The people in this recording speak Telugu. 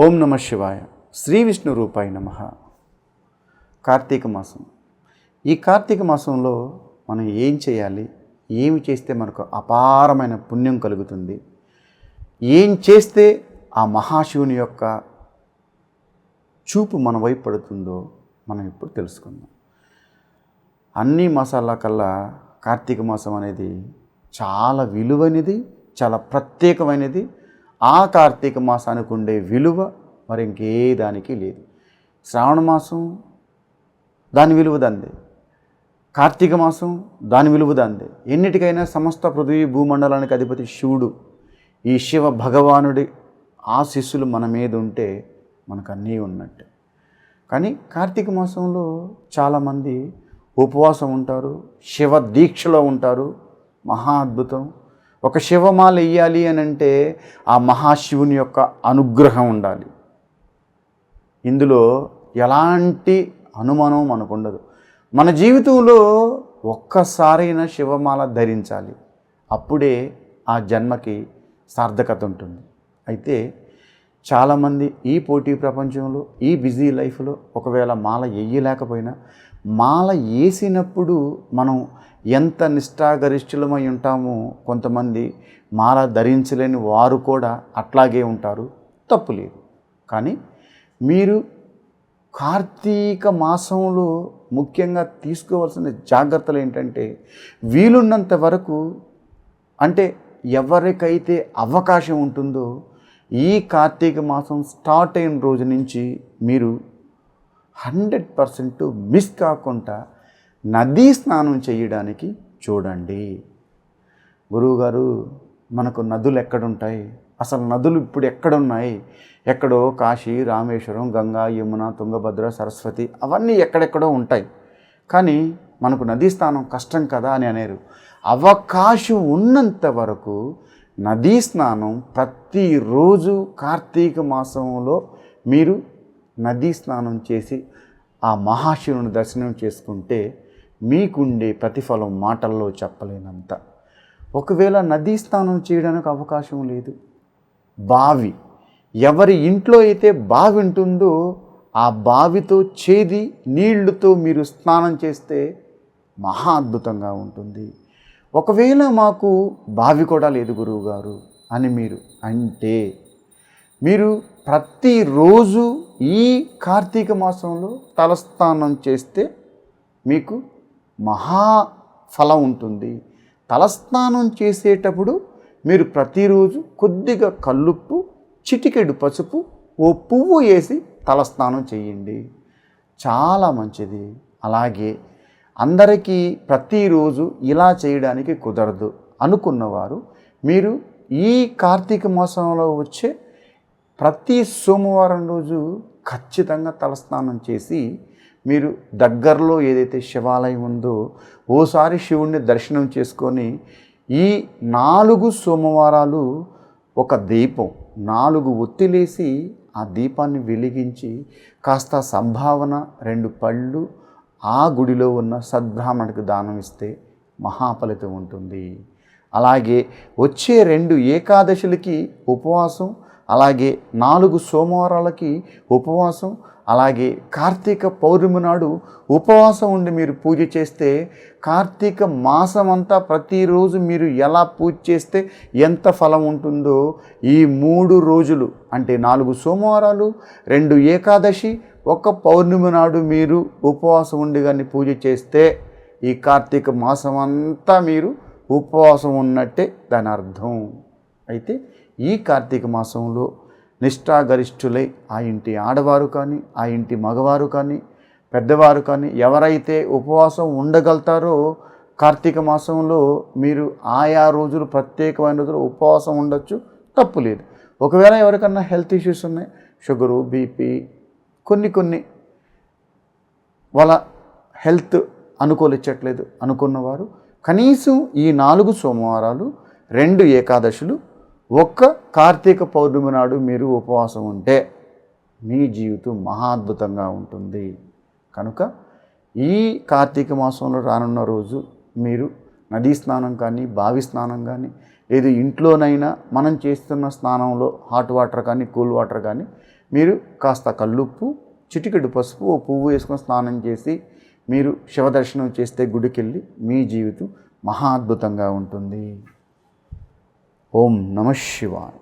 ఓం నమ శివాయ. శ్రీ విష్ణు రూపాయి నమ. కార్తీక మాసం. ఈ కార్తీక మాసంలో మనం ఏం చేయాలి? ఏమి చేస్తే మనకు అపారమైన పుణ్యం కలుగుతుంది? ఏం చేస్తే ఆ మహాశివుని యొక్క చూపు మన వైపు పడుతుందో మనం ఇప్పుడు తెలుసుకుందాం. అన్ని మాసాల కల్లా కార్తీక మాసం అనేది చాలా విలువైనది చాలా ప్రత్యేకమైనది ఆ కార్తీక మాసానికి ఉండే విలువ మరి ఇంకే దానికి లేదు. శ్రావణ మాసం దాని విలువ దాందే కార్తీక మాసం దాని విలువ దాందే ఎన్నిటికైనా సమస్త పృథ్వీ భూమండలానికి అధిపతి శివుడు ఈ శివ భగవానుడి ఆశీస్సులు మన మీద ఉంటే మనకు అన్నీ ఉన్నట్టే. కానీ కార్తీక మాసంలో చాలామంది ఉపవాసం ఉంటారు శివ దీక్షలో ఉంటారు మహా అద్భుతం. ఒక శివమాల వెయ్యాలి అని అంటే ఆ మహాశివుని యొక్క అనుగ్రహం ఉండాలి. ఇందులో ఎలాంటి అనుమానం మనకు ఉండదు. మన జీవితంలో ఒక్కసారైనా శివమాల ధరించాలి. అప్పుడే ఆ జన్మకి సార్థకత ఉంటుంది. అయితే చాలామంది ఈ పోటీ ప్రపంచంలో ఈ బిజీ లైఫ్లో ఒకవేళ మాల వేయలేకపోయినా మాల వేసినప్పుడు మనం ఎంత నిష్ఠాగరిష్ఠులమై ఉంటామో కొంతమంది మాల ధరించలేని వారు కూడా అట్లాగే ఉంటారు. తప్పు లేదు. కానీ మీరు కార్తీక మాసంలో ముఖ్యంగా తీసుకోవాల్సిన జాగ్రత్తలు ఏంటంటే వీలున్నంత వరకు అంటే ఎవరికైతే అవకాశం ఉంటుందో ఈ కార్తీక మాసం స్టార్ట్ అయిన రోజు నుంచి మీరు హండ్రెడ్ పర్సెంట్ మిస్ కాకుండా నదీ స్నానం చేయడానికి చూడండి. గురువుగారు మనకు నదులు ఎక్కడుంటాయి? అసలు నదులు ఇప్పుడు ఎక్కడున్నాయి? ఎక్కడో కాశీ రామేశ్వరం గంగా యమున తుంగభద్ర సరస్వతి అవన్నీ ఎక్కడెక్కడో ఉంటాయి. కానీ మనకు నదీ స్నానం కష్టం కదా అని అనేరు. అవకాశం ఉన్నంత వరకు నదీ స్నానం ప్రతిరోజు కార్తీక మాసంలో మీరు నదీ స్నానం చేసి ఆ మహాశివుని దర్శనం చేసుకుంటే మీకుండే ప్రతిఫలం మాటల్లో చెప్పలేనంత. ఒకవేళ నదీ స్నానం చేయడానికి అవకాశం లేదు. బావి ఎవరి ఇంట్లో అయితే బావి ఉంటుందో ఆ బావితో చేది నీళ్ళతో మీరు స్నానం చేస్తే మహా అద్భుతంగా ఉంటుంది. ఒకవేళ మాకు బావి కూడా లేదు గురువుగారు అని మీరు అంటే మీరు ప్రతిరోజు ఈ కార్తీక మాసంలో తలస్నానం చేస్తే మీకు మహా ఫలం ఉంటుంది. తలస్నానం చేసేటప్పుడు మీరు ప్రతిరోజు కొద్దిగా కల్లుప్పు చిటికెడు పసుపు ఓ పువ్వు వేసి తలస్నానం చేయండి. చాలా మంచిది. అలాగే అందరికీ ప్రతిరోజు ఇలా చేయడానికి కుదరదు అనుకున్నవారు మీరు ఈ కార్తీక మాసంలో వచ్చే ప్రతి సోమవారం రోజు ఖచ్చితంగా తలస్నానం చేసి మీరు దగ్గరలో ఏదైతే శివాలయం ఉందో ఓసారి శివుణ్ణి దర్శనం చేసుకొని ఈ నాలుగు సోమవారాలు ఒక దీపం నాలుగు ఒత్తిలేసి ఆ దీపాన్ని వెలిగించి కాస్త సంభావన రెండు పళ్ళు ఆ గుడిలో ఉన్న సద్బ్రాహ్మణుడికి దానం ఇస్తే మహాఫలితం ఉంటుంది. అలాగే వచ్చే రెండు ఏకాదశులకి ఉపవాసం అలాగే నాలుగు సోమవారాలకి ఉపవాసం అలాగే కార్తీక పౌర్ణమి నాడు ఉపవాసం ఉండి మీరు పూజ చేస్తే కార్తీక మాసం అంతా ప్రతిరోజు మీరు ఎలా పూజ చేస్తే ఎంత ఫలం ఉంటుందో ఈ మూడు రోజులు అంటే నాలుగు సోమవారాలు రెండు ఏకాదశి ఒక పౌర్ణమి నాడు మీరు ఉపవాసం ఉండి కానీ పూజ చేస్తే ఈ కార్తీక మాసం అంతా మీరు ఉపవాసం ఉన్నట్టే దాని అర్థం. అయితే ఈ కార్తీక మాసంలో నిష్ఠాగరిష్ఠులై ఆ ఇంటి ఆడవారు కానీ ఆ ఇంటి మగవారు కానీ పెద్దవారు కానీ ఎవరైతే ఉపవాసం ఉండగలుగుతారో కార్తీక మాసంలో మీరు ఆయా రోజులు ప్రత్యేకమైన రోజులు ఉపవాసం ఉండొచ్చు తప్పు లేదు. ఒకవేళ ఎవరికన్నా హెల్త్ ఇష్యూస్ ఉన్నాయి షుగరు బీపీ కొన్ని కొన్ని వాళ్ళ హెల్త్ అనుకూలించట్లేదు అనుకున్నవారు కనీసం ఈ నాలుగు సోమవారాలు రెండు ఏకాదశులు ఒక్క కార్తీక పౌర్ణమి నాడు మీరు ఉపవాసం ఉంటే మీ జీవితం మహా అద్భుతంగా ఉంటుంది. కనుక ఈ కార్తీక మాసంలో రానున్న రోజు మీరు నదీ స్నానం కానీ బావి స్నానం కానీ లేదు ఇంట్లోనైనా మనం చేస్తున్న స్నానంలో హాట్ వాటర్ కానీ కూల్ వాటర్ కానీ మీరు కాస్త కల్లుప్పు చిటికెడు పసుపు ఓ పువ్వు వేసుకొని స్నానం చేసి మీరు శివదర్శనం చేస్తే గుడికెళ్ళి మీ జీవితం మహా అద్భుతంగా ఉంటుంది. ఓం నమ శివాయ